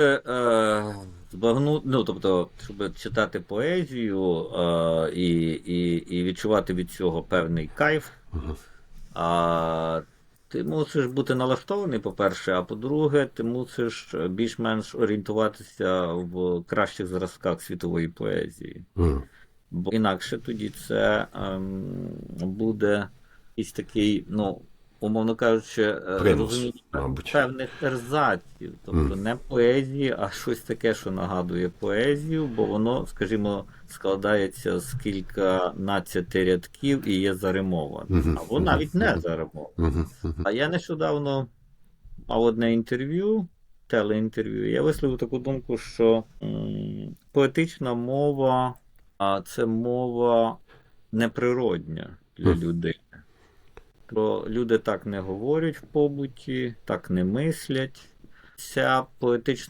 е, збагнути, ну тобто, щоб читати поезію е, і, і, і відчувати від цього певний кайф, а ти мусиш бути налаштований, по-перше, а по-друге, ти мусиш більш-менш орієнтуватися в кращих зразках світової поезії. Бо інакше тоді це ем, буде якийсь такий, ну, умовно кажучи, е, розуміння певних ерзаців. Тобто Мгм. не поезії, а щось таке, що нагадує поезію, бо воно, скажімо, складається з кільканадцяти рядків і є заримоване. Мгм. Або навіть не заримоване. Мгм. Мгм. А я нещодавно мав одне інтерв'ю, телеінтерв'ю. Я висловив таку думку, що м, поетична мова, а це мова неприродня для людини. Бо люди так не говорять в побуті, так не мислять. Ця поетична